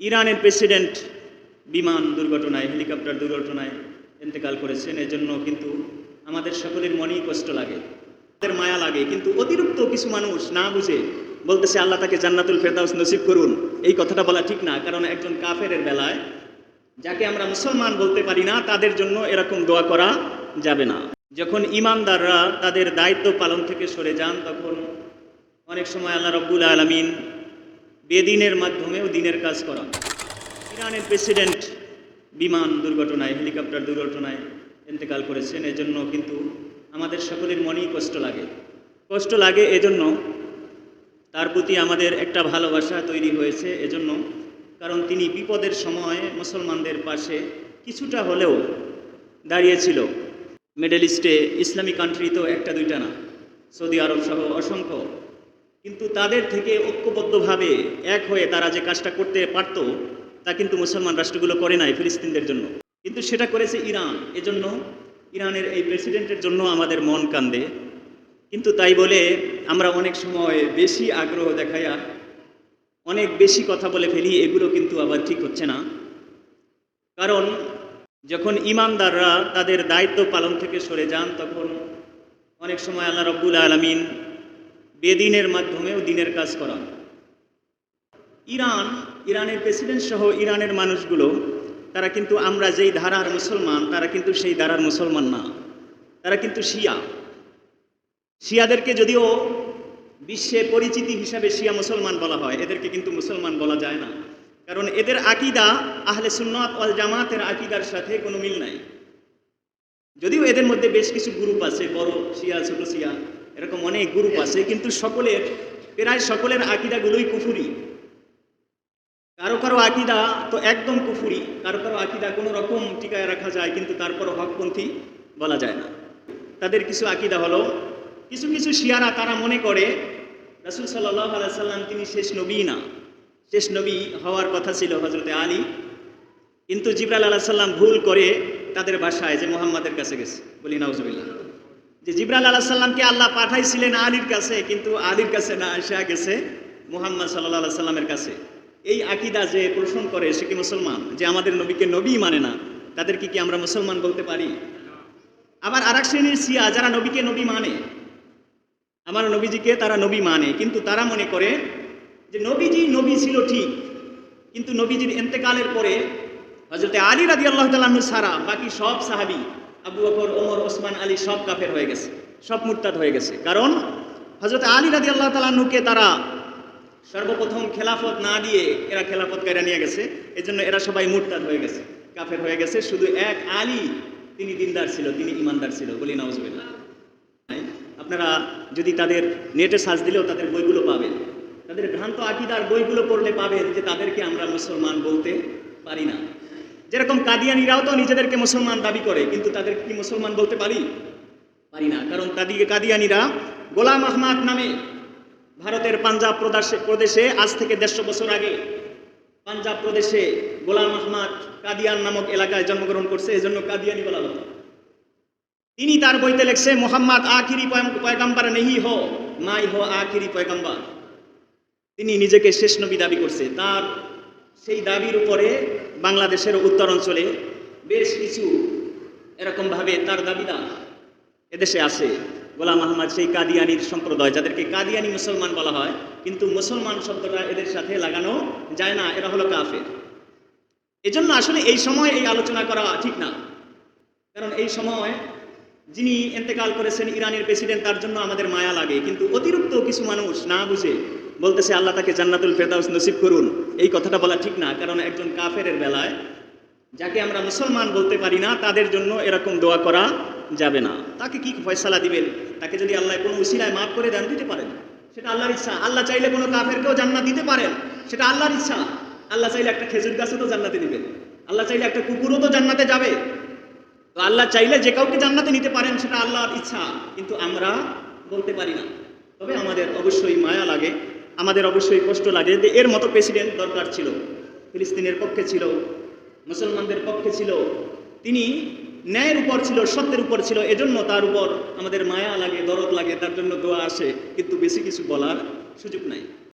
ইরানের প্রেসিডেন্ট বিমান দুর্ঘটনায়, হেলিকপ্টার দুর্ঘটনায় ইন্তেকাল করেছেন। এজন্য কিন্তু আমাদের সকলের মনেই কষ্ট লাগে তাদের মায়া লাগে। কিন্তু অতিরিক্ত কিছু মানুষ না বুঝে বলতেছে, আল্লাহ তাকে জান্নাতুল ফেরদাউস নসিব করুন। এই কথাটা বলা ঠিক না, কারণ একজন কাফেরের বেলায় যাকে আমরা মুসলমান বলতে পারি না, তাদের জন্য এরকম দোয়া করা যাবে না। যখন ইমানদাররা তাদের দায়িত্ব পালন থেকে সরে যান, তখন অনেক সময় আল্লাহ রব্বুল আলমিন বেদিনের মাধ্যমেও দিনের কাজ করা। ইরানের প্রেসিডেন্ট বিমান দুর্ঘটনায়, হেলিকপ্টার দুর্ঘটনায় ইন্তেকাল করেছেন। এজন্য কিন্তু আমাদের সকলের মনেই কষ্ট লাগে। কষ্ট লাগে এজন্য তার প্রতি আমাদের একটা ভালোবাসা তৈরি হয়েছে এজন্য। কারণ তিনি বিপদের সময় মুসলমানদের পাশে কিছুটা হলেও দাঁড়িয়েছিল মিডল ইস্টে ইসলামী কান্ট্রি তো একটা দুইটা না। সৌদি আরব সহ অসংখ্য কিন্তু তাদের থেকে ঐক্যবদ্ধভাবে এক হয়ে তারা যে কাজটা করতে পারতো, তা কিন্তু মুসলমান রাষ্ট্রগুলো করে নাই ফিলিস্তিনদের জন্য। কিন্তু সেটা করেছে ইরান। এজন্য ইরানের এই প্রেসিডেন্টের জন্য আমাদের মন কান্দে। কিন্তু তাই বলে আমরা অনেক সময় বেশি আগ্রহ দেখাইয়া, অনেক বেশি কথা বলে ফেলি, এগুলো কিন্তু আবার ঠিক হচ্ছে না। কারণ যখন ইমানদাররা তাদের দায়িত্ব পালন থেকে সরে যান, তখন অনেক সময় আল্লাহ রব্বুল আলমিন বেদিনের মাধ্যমেও দিনের কাজ করা ইরান, ইরানের প্রেসিডেন্ট সহ ইরানের মানুষগুলো, তারা কিন্তু আমরা যেই ধারার মুসলমান, তারা কিন্তু সেই ধারার মুসলমান না। তারা কিন্তু শিয়া। শিয়াদেরকে যদিও বিশ্বে পরিচিতি হিসাবে শিয়া মুসলমান বলা হয়, এদেরকে কিন্তু মুসলমান বলা যায় না। কারণ এদের আকিদা আহলে সুন্নাত ওয়াল জামাতের আকিদার সাথে কোনো মিল নাই। যদিও এদের মধ্যে বেশ কিছু গ্রুপ আছে, বড় শিয়া, ছোট শিয়া। এরকম অনেক গ্রুপ আছে, কিন্তু সকলের, প্রায় সকলের আকিদাগুলোই কুফুরি। কারও কারও আকিদা তো একদম কুফুরি, কারও কারও আকিদা কোনো রকম টিকায় রাখা যায়, কিন্তু তারপরও হকপন্থী বলা যায় না। তাদের কিছু আকিদা হলো, কিছু কিছু শিয়ারা তারা মনে করে, রাসুল সাল্লাহ সাল্লাম তিনি শেষ নবী না। শেষ নবী হওয়ার কথা ছিল হজরতে আলী। কিন্তু জিবরাল আলাহ সাল্লাম ভুল করে তাদের বাসায় যে মোহাম্মদের কাছে গেছে। বলি, নাউজুবিল্লাহ। যে জিবরাল আলাহ সাল্লামকে আল্লাহ পাঠাইছিলেন আলীর কাছে, কিন্তু আলীর কাছে না আসা গেছে মোহাম্মদ সাল্লাহ সাল্লামের কাছে। এই আকিদা যে পোষণ করে, সে কি মুসলমান? যে আমাদের নবীকে নবী মানে না তাদেরকে কি আমরা মুসলমান বলতে পারি? আবার আর এক শ্রেণির সিয়া যারা নবীকে নবী মানে আমার নবীজিকে তারা নবী মানে কিন্তু তারা মনে করে যে নবীজি নবী ছিল ঠিক, কিন্তু নবীজির এন্তেকালের পরে হজরতে আলী রাজি আল্লাহ তালাহু সারা বাকি সব সাহাবি আবু বকর, ওমর, ওসমান, আলী সব কাফের হয়ে গেছে, সব মুরতাদ হয়ে গেছে। কারণ হজরত আলী রাজি আল্লাহ তালাহুকে তারা সর্বপ্রথম খেলাফত না দিয়ে এরা খেলাফত কেড়ে নিয়ে গেছে, এজন্য এরা সবাই মুরতাদ হয়ে গেছে, কাফের হয়ে গেছে। শুধু এক আলী, তিনি দিনদার ছিল, তিনি ইমানদার ছিল, বলি নওয়াজবিল্লাহ আপনারা যদি তাদের নেটে সার্চ দিলেও তাদের বইগুলো পাবেন। তাদের ভ্রান্ত আকিদার বইগুলো পড়লে পাবেন যে তাদেরকে আমরা মুসলমান বলতে পারি না। যেরকম কাদিয়ানিরাও তো নিজেদেরকে মুসলমান দাবি করে, কিন্তু তাদের কি মুসলমান বলতে পারি? পারি না, কারণ তাদিকে কাদিয়ানিরা গোলাম আহমাদ নামে ভারতের পাঞ্জাব প্রদেশে প্রদেশে আজ থেকে দেড়শো বছর আগে পাঞ্জাব প্রদেশে গোলাম আহমাদ কাদিয়ান নামক এলাকায় জন্মগ্রহণ করছে, এজন্য কাদিয়ানি বলা হতো। তিনি তার বইতে লেখছে, মোহাম্মদ আখিরি পয়গাম্বার নেহি হো, মাই হো আখিরি পয়গাম্বার। তিনি নিজেকে শেষ নবী দাবি করছে। তার সেই দাবির উপরে বাংলাদেশের উত্তর অঞ্চলে বেশ কিছু এরকমভাবে তার দাবিদার এদেশে আছে। গোলাম আহমদ সেই কাদিয়ানির সম্প্রদায়, যাদেরকে কাদিয়ানি মুসলমান বলা হয়। কিন্তু মুসলমান শব্দটা এদের সাথে লাগানো যায় না, এরা হলো কাফের। এজন্য আসলে এই সময় এই আলোচনা করা ঠিক না। কারণ এই সময় যিনি এন্তেকাল করেছেন ইরানের প্রেসিডেন্ট, তার জন্য আমাদের মায়া লাগে। কিন্তু অতিরিক্ত কিছু মানুষ না বুঝে বলতেছে, আল্লাহ তাকে জান্নাতুল ফেরদাউস নসিব করুন। এই কথাটা বলা ঠিক না, কারণ একজন কাফের বেলায় যাকে আমরা মুসলমান বলতে পারি না, তাদের জন্য এরকম দোয়া করা যাবে না। তাকে কি ফয়সালা দিবেন? তাকে যদি আল্লাহ কোনো উসিলায় মাফ করে দেন, দিতে পারেন। সেটা আল্লাহর ইচ্ছা। আল্লাহ চাইলে কোনো কাফেরকেও জান্নাত দিতে পারেন। সেটা আল্লাহর ইচ্ছা। আল্লাহ চাইলে একটা খেজুর গাছও তো জান্নাতে দিবেন। আল্লাহ চাইলে একটা কুকুরও তো জান্নাতে যাবে। তো আল্লাহ চাইলে যে কাউকে জান্নাতে নিতে পারেন, সেটা আল্লাহর ইচ্ছা। কিন্তু আমরা বলতে পারি না। তবে আমাদের অবশ্যই মায়া লাগে আমাদের অবশ্যই কষ্ট লাগে যে এর মতো প্রেসিডেন্ট দরকার ছিল, ফিলিস্তিনের পক্ষে ছিল, মুসলমানদের পক্ষে ছিল। তিনি ন্যায়ের উপর ছিল, সত্যের উপর ছিল, এজন্য তার উপর আমাদের মায়া লাগে, দরদ লাগে, তার জন্য দোয়া আসে। কিন্তু বেশি কিছু বলার সুযোগ নাই।